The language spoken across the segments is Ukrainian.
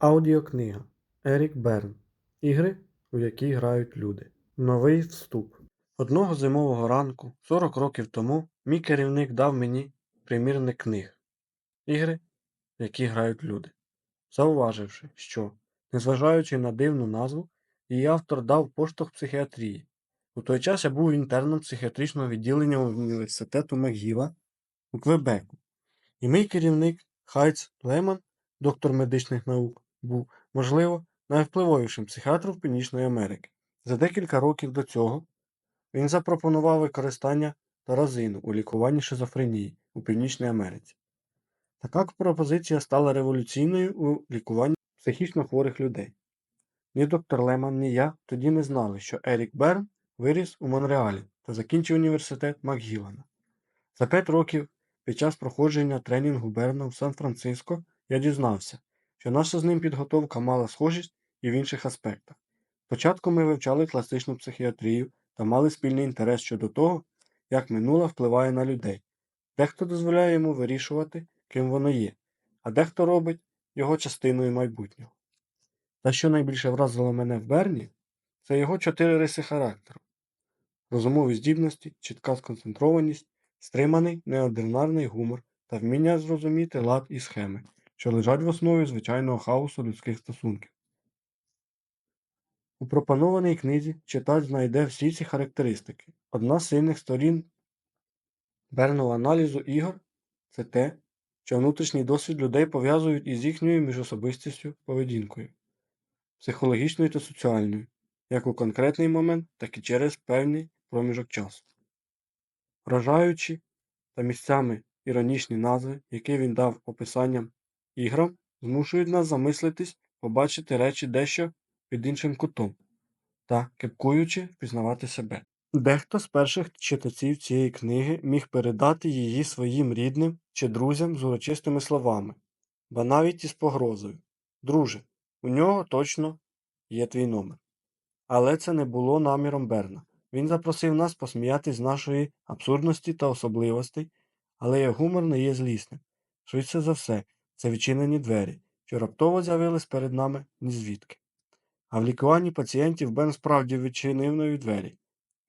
Аудіокнига Ерік Берн. Ігри, у які грають люди. Новий вступ. Одного зимового ранку, 40 років тому, мій керівник дав мені примірник книг. Ігри, в які грають люди. Зауваживши, що, незважаючи на дивну назву, її автор дав поштовх психіатрії. У той час я був інтерном психіатричного відділення університету Макгіла у Квебеку. І мій керівник Хайц Леман, доктор медичних наук, був, можливо, найвпливовішим психіатром Північної Америки. За декілька років до цього він запропонував використання таразину у лікуванні шизофренії у Північній Америці. Така пропозиція стала революційною у лікуванні психічно хворих людей. Ні доктор Леман, ні я тоді не знали, що Ерік Берн виріс у Монреалі та закінчив університет Макгілана. За п'ять років під час проходження тренінгу Берна в Сан-Франциско я дізнався, що наша з ним підготовка мала схожість і в інших аспектах. Спочатку ми вивчали класичну психіатрію та мали спільний інтерес щодо того, як минуле впливає на людей. Дехто дозволяє йому вирішувати, ким воно є, а дехто робить його частиною майбутнього. Та що найбільше вразило мене в Берні, це його чотири риси характеру: розумові здібності, чітка сконцентрованість, стриманий неординарний гумор та вміння зрозуміти лад і схеми, що лежать в основі звичайного хаосу людських стосунків. У пропонованій книзі читач знайде всі ці характеристики. Одна з сильних сторін Берного аналізу ігор це те, що внутрішній досвід людей пов'язують із їхньою міжособистістю поведінкою, психологічною та соціальною, як у конкретний момент, так і через певний проміжок часу. Вражаючі та місцями іронічні назви, які він дав описанням іграм, змушують нас замислитись, побачити речі дещо під іншим кутом та, кепкуючи, впізнавати себе. Дехто з перших читачів цієї книги міг передати її своїм рідним чи друзям з урочистими словами, ба навіть із погрозою. Друже, у нього точно є твій номер. Але це не було наміром Берна. Він запросив нас посміятись з нашої абсурдності та особливостей, але його гумор не є злісним. Швидше за все, це відчинені двері, що раптово з'явились перед нами нізвідки. А в лікуванні пацієнтів Бен справді відчинив нові двері.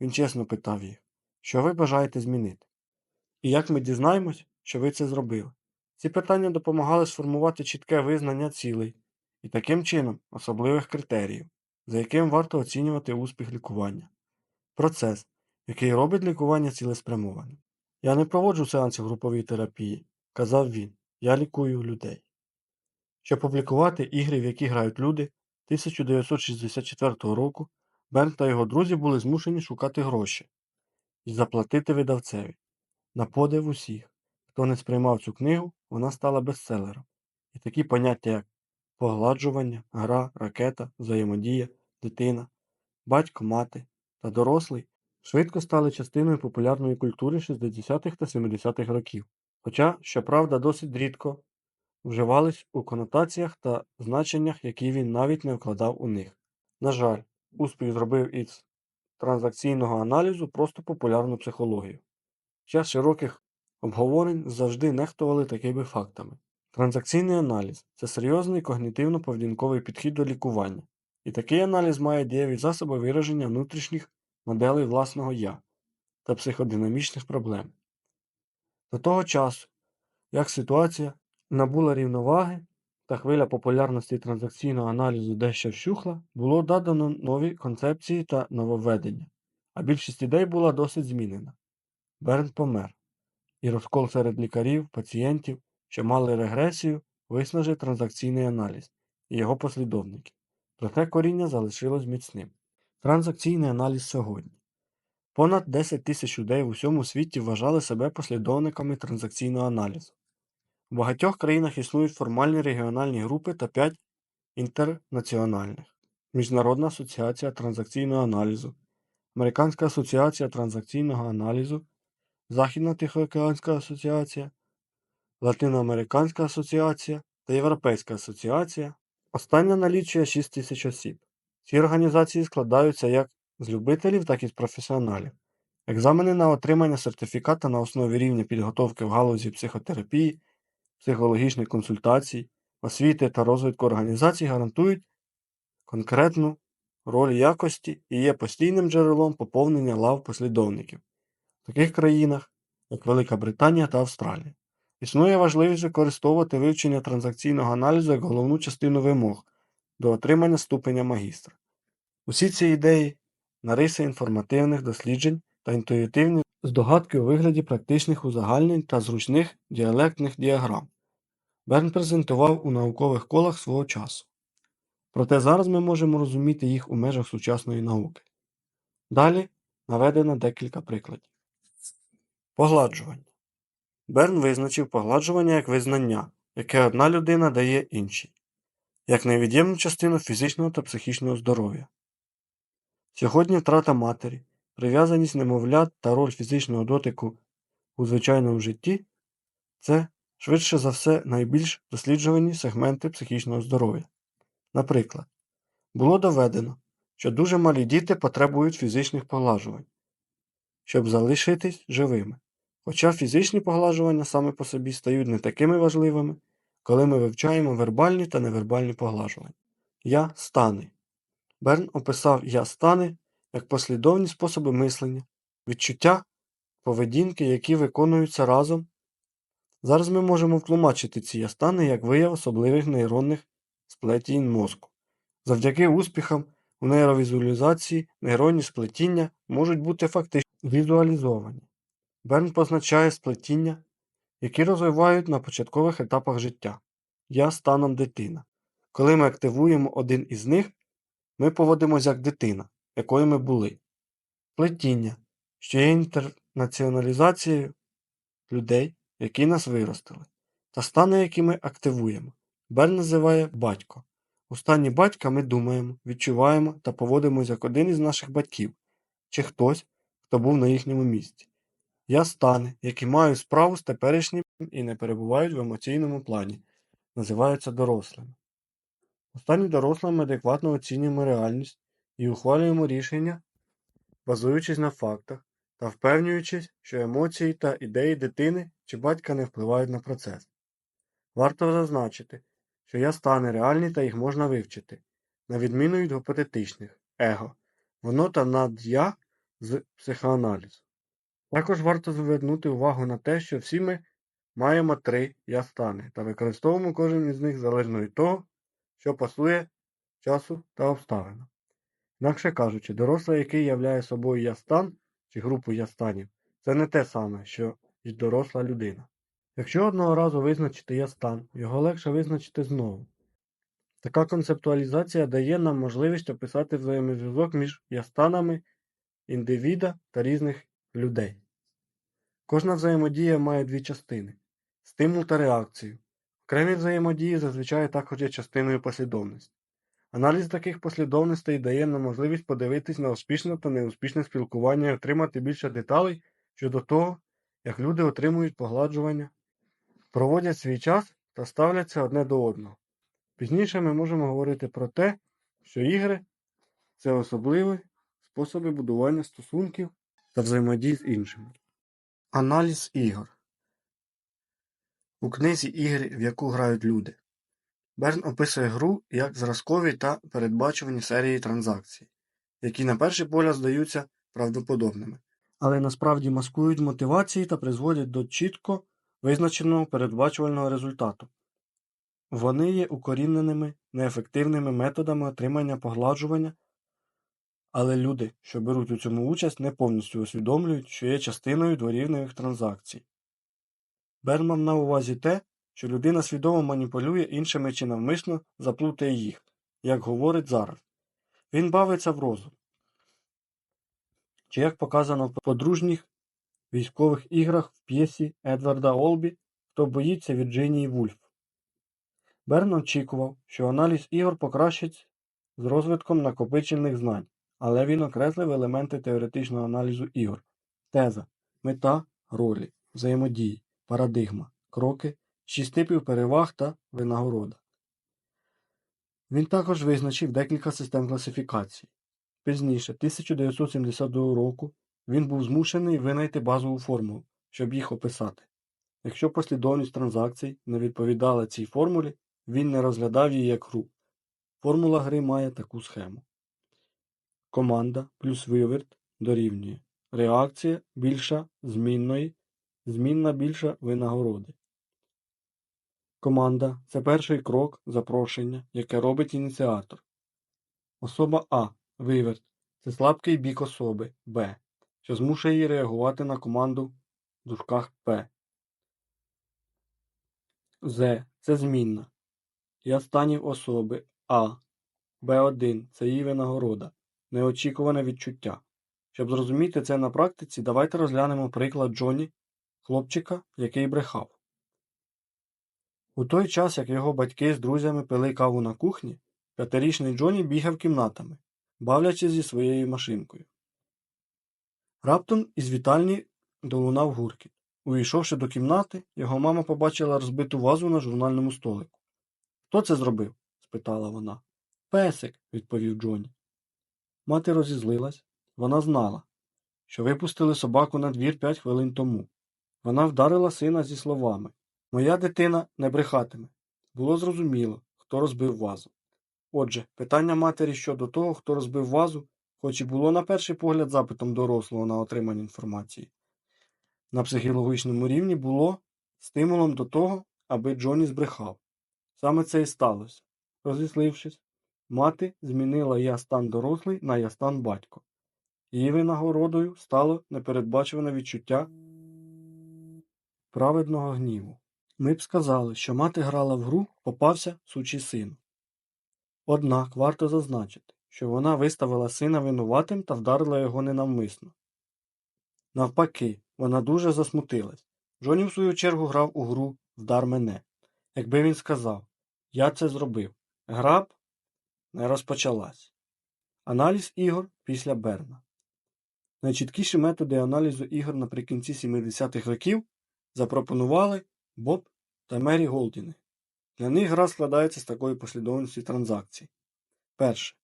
Він чесно питав їх, що ви бажаєте змінити? І як ми дізнаємось, що ви це зробили? Ці питання допомагали сформувати чітке визнання цілей і таким чином особливих критеріїв, за яким варто оцінювати успіх лікування. Процес, який робить лікування цілеспрямованим. Я не проводжу сеанси групової терапії, казав він, я лікую людей. Щоб публікувати ігри, в які грають люди, 1964 року Берн та його друзі були змушені шукати гроші і заплатити видавцеві. На подив усіх, хто не сприймав цю книгу, вона стала бестселером. І такі поняття, як погладжування, гра, ракета, взаємодія, дитина, батько, мати та дорослий швидко стали частиною популярної культури 60-х та 70-х років. Хоча, щоправда, досить рідко вживались у конотаціях та значеннях, які він навіть не вкладав у них. На жаль, успіх зробив із транзакційного аналізу просто популярну психологію. Час широких обговорень завжди нехтували такими фактами. Транзакційний аналіз це серйозний когнітивно-поведінковий підхід до лікування, і такий аналіз має дієві засоби вираження внутрішніх моделей власного я та психодинамічних проблем. До того часу, як ситуація набула рівноваги та хвиля популярності транзакційного аналізу дещо вщухла, було додано нові концепції та нововведення, а більшість ідей була досить змінена. Берн помер, і розкол серед лікарів, пацієнтів, що мали регресію, виснажив транзакційний аналіз і його послідовники. Проте коріння залишилось міцним. Транзакційний аналіз сьогодні. Понад 10 тисяч людей в усьому світі вважали себе послідовниками транзакційного аналізу. У багатьох країнах існують формальні регіональні групи та 5 інтернаціональних. Міжнародна асоціація транзакційного аналізу, Американська асоціація транзакційного аналізу, Західна Тихоокеанська асоціація, Латиноамериканська асоціація та Європейська асоціація. Остання налічує 6 тисяч осіб. Ці організації складаються як з любителів, так і з професіоналів. Екзамени на отримання сертифіката на основі рівня підготовки в галузі психотерапії, психологічних консультацій, освіти та розвитку організацій гарантують конкретну роль якості і є постійним джерелом поповнення лав послідовників в таких країнах, як Велика Британія та Австралія. Існує важливість використовувати вивчення транзакційного аналізу як головну частину вимог до отримання ступеня магістра. Усі ці ідеї на риси інформативних досліджень та інтуїтивні здогадки у вигляді практичних узагальнень та зручних діалектних діаграм. Берн презентував у наукових колах свого часу. Проте зараз ми можемо розуміти їх у межах сучасної науки. Далі наведено декілька прикладів. Погладжування. Берн визначив погладжування як визнання, яке одна людина дає іншій, як невід'ємну частину фізичного та психічного здоров'я. Сьогодні втрата матері, прив'язаність немовлят та роль фізичного дотику у звичайному житті це, швидше за все, найбільш досліджувані сегменти психічного здоров'я. Наприклад, було доведено, що дуже малі діти потребують фізичних поглажувань, щоб залишитись живими. Хоча фізичні поглажування саме по собі стають не такими важливими, коли ми вивчаємо вербальні та невербальні поглажування. Я стани. Берн описав я стани як послідовні способи мислення, відчуття, поведінки, які виконуються разом. Зараз ми можемо втлумачити ці ястани як вияв особливих нейронних сплетінь мозку. Завдяки успіхам у нейровізуалізації нейронні сплетіння можуть бути фактично візуалізовані. Берн позначає сплетіння, які розвивають на початкових етапах життя. Я станом дитина. Коли ми активуємо один із них, ми поводимося як дитина, якою ми були. Плетіння, що є інтернаціоналізацією людей, які нас виростили, та стани, які ми активуємо. Берн називає батько. У стані батька ми думаємо, відчуваємо та поводимося як один із наших батьків, чи хтось, хто був на їхньому місці. Я стани, які мають справу з теперішнім і не перебувають в емоційному плані, називаються дорослими. Стані дорослим ми адекватно оцінюємо реальність і ухвалюємо рішення, базуючись на фактах та впевнюючись, що емоції та ідеї дитини чи батька не впливають на процес. Варто зазначити, що я стани реальні та їх можна вивчити, на відміну від гіпотетичних его, воно та над-я з психоаналізу. Також варто звернути увагу на те, що всі ми маємо три я стани та використовуємо кожен із них залежно від того, що пасує часу та обставинам. Інакше кажучи, дорослий, який являє собою я стан чи групу я станів, це не те саме, що й доросла людина. Якщо одного разу визначити я стан, його легше визначити знову. Така концептуалізація дає нам можливість описати взаємозв'язок між ястанами індивіда та різних людей. Кожна взаємодія має дві частини стимул та реакцію. Окремі взаємодії зазвичай також є частиною послідовності. Аналіз таких послідовностей дає нам можливість подивитись на успішне та неуспішне спілкування і отримати більше деталей щодо того, як люди отримують погладжування, проводять свій час та ставляться одне до одного. Пізніше ми можемо говорити про те, що ігри це особливі способи будування стосунків та взаємодії з іншими. Аналіз ігор У книзі ігри, в яку грають люди. Берн описує гру як зразкові та передбачувані серії транзакцій, які на перший погляд здаються правдоподобними, але насправді маскують мотивації та призводять до чітко визначеного передбачувального результату. Вони є укоріненими неефективними методами отримання погладжування, але люди, що беруть у цьому участь, не повністю усвідомлюють, що є частиною дворівневих транзакцій. Берн мав на увазі те, що людина свідомо маніпулює іншими чи навмисно заплутає їх, як говорить зараз. Він бавиться в розум. Чи як показано в подружніх військових іграх в п'єсі Едварда Олбі Хто боїться Вірджинії Вульф. Берн очікував, що аналіз ігор покращить з розвитком накопичених знань, але він окреслив елементи теоретичного аналізу ігор, теза, мета, ролі, взаємодії, парадигма, кроки, шість типів переваг та винагорода. Він також визначив декілька систем класифікації. Пізніше, 1972 року, він був змушений винайти базову формулу, щоб їх описати. Якщо послідовність транзакцій не відповідала цій формулі, він не розглядав її як гру. Формула гри має таку схему. Команда плюс виверт дорівнює. Реакція більша змінної, змінна більша винагороди. Команда це перший крок запрошення, яке робить ініціатор. Особа А. Виверт це слабкий бік особи Б, що змушує її реагувати на команду в дужках П. З. Це змінна. Я станів особи А. Б1 це її винагорода. Неочікуване відчуття. Щоб зрозуміти це на практиці, давайте розглянемо приклад Джоні, хлопчика, який брехав. У той час, як його батьки з друзями пили каву на кухні, п'ятирічний Джоні бігав кімнатами, бавлячись зі своєю машинкою. Раптом із вітальні долунав гуркіт. Увійшовши до кімнати, його мама побачила розбиту вазу на журнальному столику. Хто це зробив? спитала вона. Песик, відповів Джоні. Мати розізлилась. Вона знала, що випустили собаку на двір п'ять хвилин тому. Вона вдарила сина зі словами Моя дитина не брехатиме. Було зрозуміло, хто розбив вазу. Отже, питання матері щодо того, хто розбив вазу, хоч і було на перший погляд запитом дорослого на отримання інформації, на психологічному рівні було стимулом до того, аби Джоні збрехав. Саме це і сталося. Розіслившись, мати змінила я стан дорослий на я стан батько. Її винагородою стало непередбачуване відчуття праведного гніву. Ми б сказали, що мати грала в гру, попався сучий син. Однак варто зазначити, що вона виставила сина винуватим та вдарила його ненавмисно. Навпаки, вона дуже засмутилась. Джоні в свою чергу грав у гру Вдар мене. Якби він сказав Я це зробив. Гра б не розпочалась. Аналіз ігор після Берна. Найчіткіші методи аналізу ігор наприкінці 70-х років запропонували Боб та Мері Голдіни. Для них гра складається з такої послідовності транзакцій. Перше.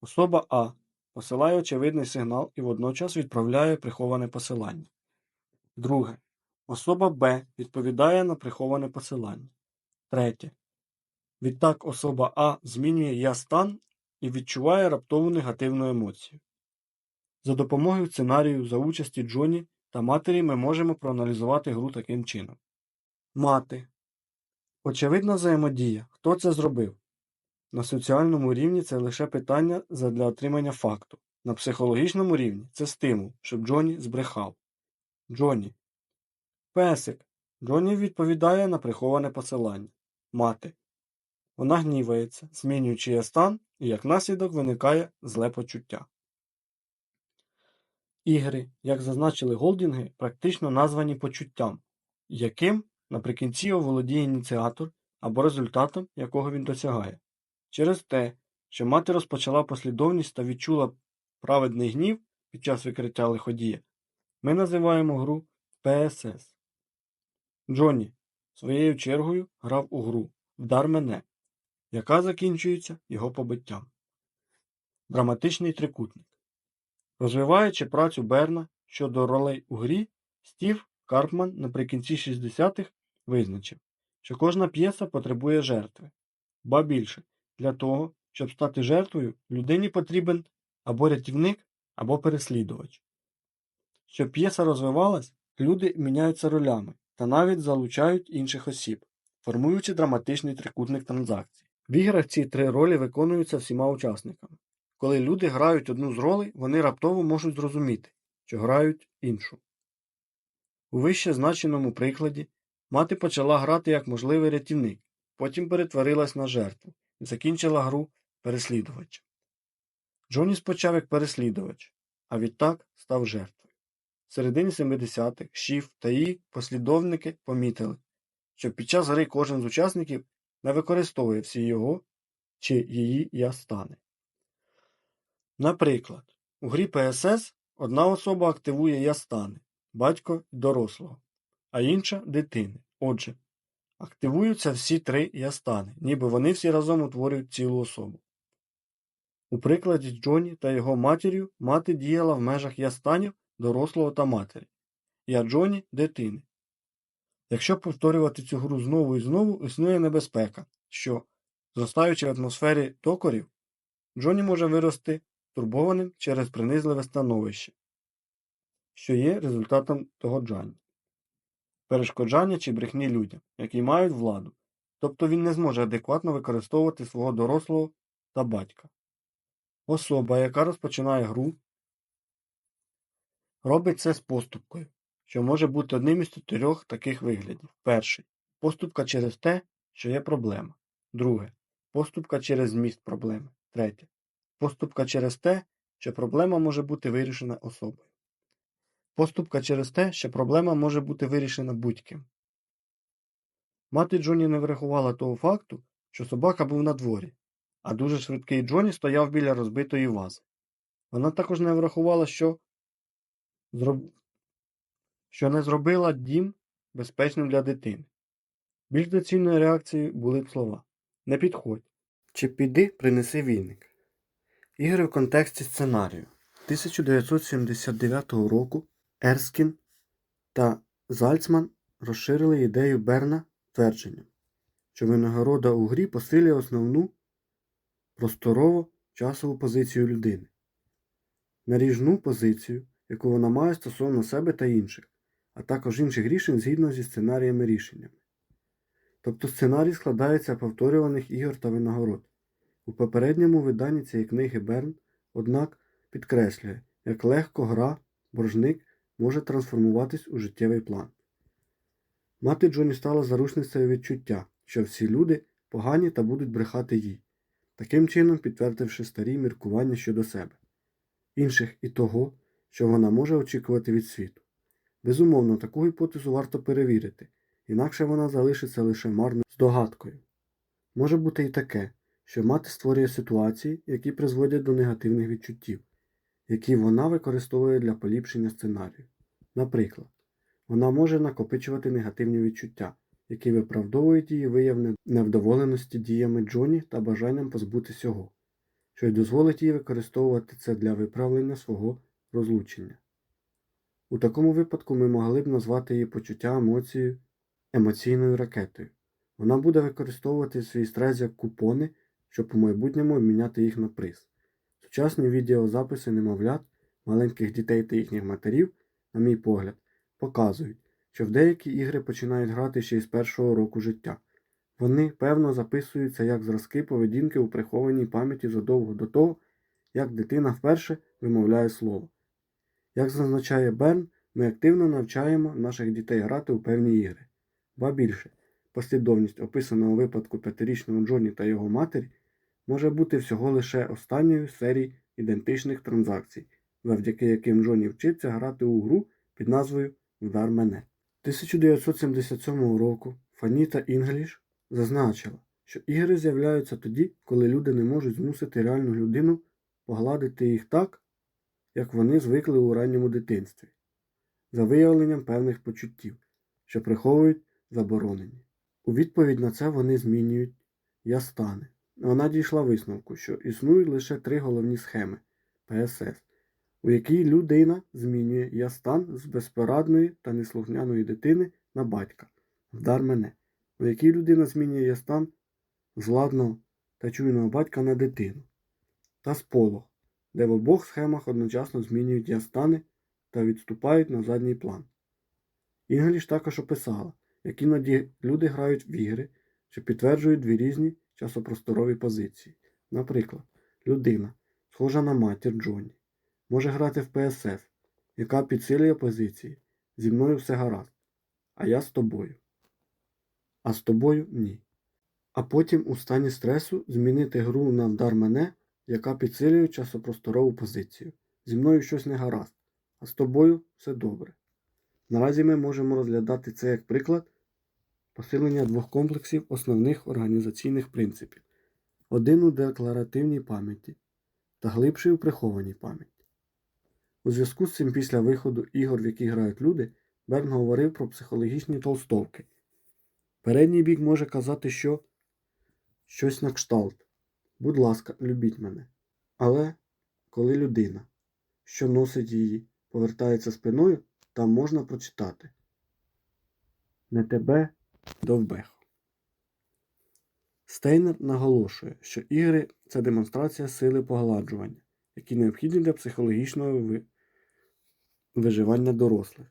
Особа А посилає очевидний сигнал і водночас відправляє приховане посилання. Друге. Особа Б відповідає на приховане посилання. Третє. Відтак особа А змінює я стан і відчуває раптову негативну емоцію. За допомогою сценарію за участі Джоні та матері ми можемо проаналізувати гру таким чином. Мати. Очевидна взаємодія. Хто це зробив? На соціальному рівні це лише питання задля отримання факту. На психологічному рівні це стимул, щоб Джоні збрехав. Джоні. Песик. Джоні відповідає на приховане посилання. Мати. Вона гнівається, змінюючи стан, і як наслідок виникає зле почуття. Ігри, як зазначили голдінги, практично названі почуттям, яким наприкінці оволодіє ініціатор або результатом, якого він досягає. Через те, що мати розпочала послідовність та відчула праведний гнів під час викриття лиходія, ми називаємо гру ПСС. Джонні своєю чергою грав у гру Вдар мене, яка закінчується його побиттям. Драматичний трикутник. Розвиваючи працю Берна щодо ролей у грі, Стів Карпман наприкінці 60-х визначив, що кожна п'єса потребує жертви. Ба більше, для того, щоб стати жертвою, людині потрібен або рятівник, або переслідувач. Щоб п'єса розвивалась, люди міняються ролями та навіть залучають інших осіб, формуючи драматичний трикутник транзакцій. В іграх ці три ролі виконуються всіма учасниками. Коли люди грають одну з ролей, вони раптово можуть зрозуміти, що грають іншу. У вище значеному прикладі мати почала грати як можливий рятівник, потім перетворилась на жертву і закінчила гру переслідувачем. Джоні спочав як переслідувач, а відтак став жертвою. В середині 70-х Шіф та її послідовники помітили, що під час гри кожен з учасників не використовує всі його чи її я стани. Наприклад, у грі ПСС одна особа активує я стани батько і дорослого, а інша дитини. Отже, активуються всі три я стани, ніби вони всі разом утворюють цілу особу. У прикладі Джоні та його матір'ю мати діяла в межах я станів дорослого та матері, я Джоні дитини. Якщо повторювати цю гру знову і знову, існує небезпека, що, зростаючи в атмосфері токорів, Джоні може вирости турбованим через принизливе становище, що є результатом догоджання, перешкоджання чи брехні людям, які мають владу, тобто він не зможе адекватно використовувати свого дорослого та батька. Особа, яка розпочинає гру, робить це з поступкою, що може бути одним із чотирьох таких виглядів. Перший поступка через те, що є проблема. Друге поступка через зміст проблеми. Третє поступка через те, що проблема може бути вирішена особою. Поступка через те, що проблема може бути вирішена будь-ким. Мати Джоні не врахувала того факту, що собака був на дворі, а дуже швидкий Джоні стояв біля розбитої вази. Вона також не врахувала, що, зроб... що не зробила дім безпечним для дитини. Більш доцільною реакцією були б слова Не підходь. Чи піди, принеси війник. Ігри в контексті сценарію 1979 року Ерскін та Зальцман розширили ідею Берна твердженням, що винагорода у грі посилює основну просторово часову позицію людини, наріжну позицію, яку вона має стосовно себе та інших, а також інших рішень згідно зі сценаріями рішеннями. Тобто сценарій складається повторюваних ігор та винагород. У попередньому виданні цієї книги Берн, однак, підкреслює, як легко гра, боржник може трансформуватись у життєвий план. Мати Джоні стала заручницею відчуття, що всі люди погані та будуть брехати їй, таким чином підтвердивши старі міркування щодо себе, інших і того, що вона може очікувати від світу. Безумовно, таку гіпотезу варто перевірити, інакше вона залишиться лише марною здогадкою. Може бути і таке, що мати створює ситуації, які призводять до негативних відчуттів, які вона використовує для поліпшення сценарію. Наприклад, вона може накопичувати негативні відчуття, які виправдовують її вияв невдоволеності діями Джоні та бажанням позбутися його, що й дозволить їй використовувати це для виправлення свого розлучення. У такому випадку ми могли б назвати її почуття емоції емоційною ракетою. Вона буде використовувати свій стрес як купони, щоб у майбутньому обміняти їх на приз. Сучасні відеозаписи немовлят, маленьких дітей та їхніх матерів, на мій погляд, показують, що в деякі ігри починають грати ще з першого року життя. Вони, певно, записуються як зразки поведінки у прихованій пам'яті задовго до того, як дитина вперше вимовляє слово. Як зазначає Берн, ми активно навчаємо наших дітей грати у певні ігри. Ба більше, послідовність описаного випадку п'ятирічного Джоні та його матері може бути всього лише останньою з ідентичних транзакцій, завдяки яким Джоні вчиться грати у гру під назвою Вдар мене. 1977 року Фаніта Інгліш зазначила, що ігри з'являються тоді, коли люди не можуть змусити реальну людину погладити їх так, як вони звикли у ранньому дитинстві, за виявленням певних почуттів, що приховують заборонені. У відповідь на це вони змінюють я стане. Вона дійшла висновку, що існують лише три головні схеми ПСС, у якій людина змінює я стан з безпорадної та неслухняної дитини на батька, вдар мене, у якій людина змінює я стан з ладного та чуйного батька на дитину, та сполох, де в обох схемах одночасно змінюють я стани та відступають на задній план. Інгліш також описала, як іноді люди грають в ігри, що підтверджують дві різні часопросторові позиції. Наприклад, людина, схожа на матір Джоні, може грати в ПСФ, яка підсилює позиції. Зі мною все гаразд, а я з тобою. А з тобою ні. А потім у стані стресу змінити гру на вдар мене, яка підсилює часопросторову позицію. Зі мною щось не гаразд, а з тобою все добре. Наразі ми можемо розглядати це як приклад посилення двох комплексів основних організаційних принципів: один у декларативній пам'яті та глибший у прихованій пам'яті. У зв'язку з цим після виходу ігор, в які грають люди, Берн говорив про психологічні толстовки. Передній бік може казати, що щось на кшталт. Будь ласка, любіть мене. Але коли людина, що носить її, повертається спиною, там можна прочитати. Не тебе довбех. Стейнер наголошує, що ігри це демонстрація сили погладжування, які необхідні для психологічного ви- виживання дорослих,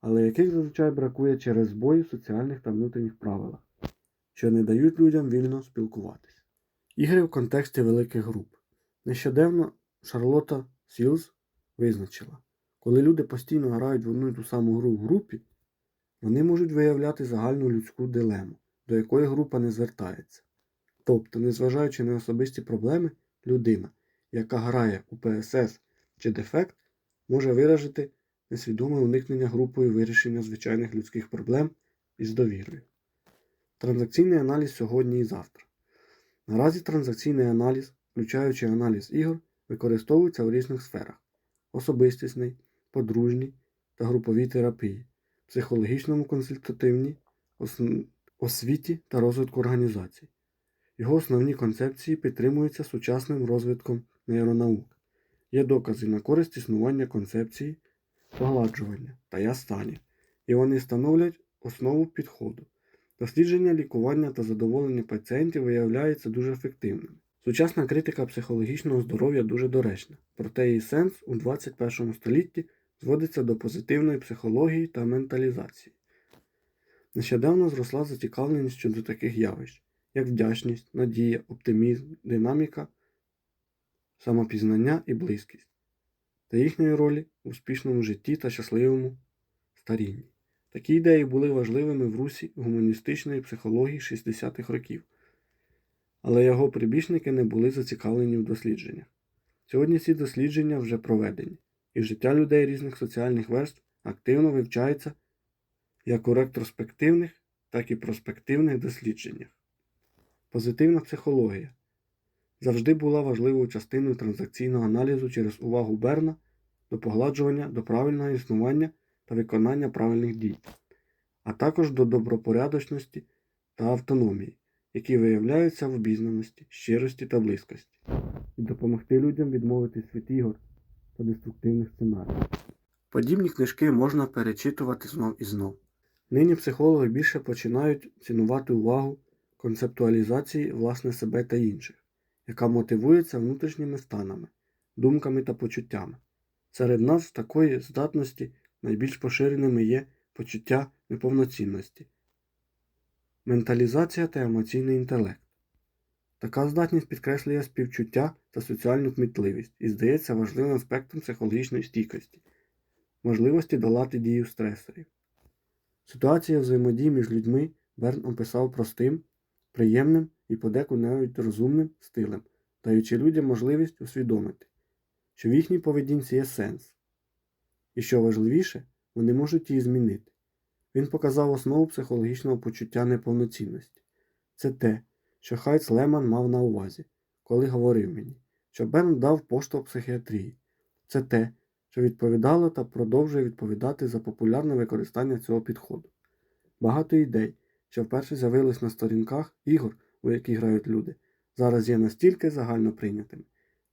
але яких зазвичай бракує через збої в соціальних та внутрішніх правилах, що не дають людям вільно спілкуватися. Ігри в контексті великих груп. Нещодавно Шарлота Сілз визначила, коли люди постійно грають в одну й ту саму гру в групі, вони можуть виявляти загальну людську дилему, до якої група не звертається. Тобто, незважаючи на особисті проблеми, людина, яка грає у ПСС чи дефект, може виражити несвідоме уникнення групою вирішення звичайних людських проблем із довірою. Транзакційний аналіз сьогодні і завтра. Наразі транзакційний аналіз, включаючи аналіз ігор, використовується у різних сферах: особистісний, подружній та груповій терапії, психологічному консультативній, освіті та розвитку організацій. Його основні концепції підтримуються сучасним розвитком нейронаук. Є докази на користь існування концепції погладжування та я стані, і вони становлять основу підходу. Дослідження лікування та задоволення пацієнтів виявляється дуже ефективним. Сучасна критика психологічного здоров'я дуже доречна, проте її сенс у 21 столітті зводиться до позитивної психології та менталізації. Нещодавно зросла зацікавленість щодо таких явищ, як вдячність, надія, оптимізм, динаміка, самопізнання і близькість, та їхньої ролі в успішному житті та щасливому старінні. Такі ідеї були важливими в русі гуманістичної психології 60-х років, але його прибічники не були зацікавлені в дослідженнях. Сьогодні ці дослідження вже проведені, і життя людей різних соціальних верств активно вивчається як у ретроспективних, так і проспективних дослідженнях. Позитивна психологія завжди була важливою частиною транзакційного аналізу через увагу Берна до погладжування, до правильного існування та виконання правильних дій, а також до добропорядочності та автономії, які виявляються в обізнаності, щирості та близькості, і допомогти людям відмовитись від ігор та деструктивних сценаріїв. Подібні книжки можна перечитувати знов і знов. Нині психологи більше починають цінувати увагу концептуалізації власне себе та інших, яка мотивується внутрішніми станами, думками та почуттями. Серед нас такої здатності найбільш поширеними є почуття неповноцінності, менталізація та емоційний інтелект. Така здатність підкреслює співчуття та соціальну кмітливість і здається важливим аспектом психологічної стійкості, можливості долати дію стресорів. Ситуація взаємодії між людьми Берн описав простим, приємним і подекуди навіть розумним стилем, даючи людям можливість усвідомити, що в їхній поведінці є сенс, і що важливіше, вони можуть її змінити. Він показав основу психологічного почуття неповноцінності. Це те, що Хайц Леман мав на увазі, коли говорив мені, що Берн дав поштовх психіатрії. Це те, що відповідало та продовжує відповідати за популярне використання цього підходу. Багато ідей, що вперше з'явились на сторінках ігор, у які грають люди, зараз є настільки загально прийнятими,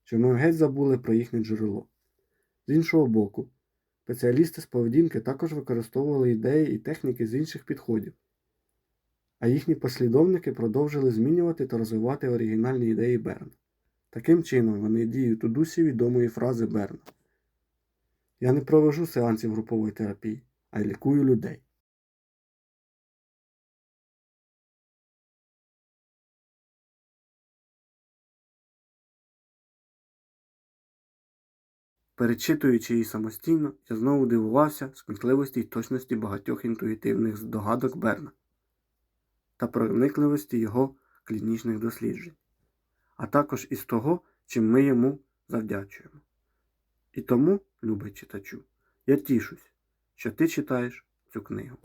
що ми геть забули про їхнє джерело. З іншого боку, спеціалісти з поведінки також використовували ідеї і техніки з інших підходів, а їхні послідовники продовжили змінювати та розвивати оригінальні ідеї Берна. Таким чином, вони діють у дусі відомої фрази Берна. Я не провожу сеансів групової терапії, а й лікую людей. Перечитуючи її самостійно, я знову дивувався з й точності багатьох інтуїтивних здогадок Берна та проникливості його клінічних досліджень, а також із того, чим ми йому завдячуємо. І тому, любий читачу, я тішусь, що ти читаєш цю книгу.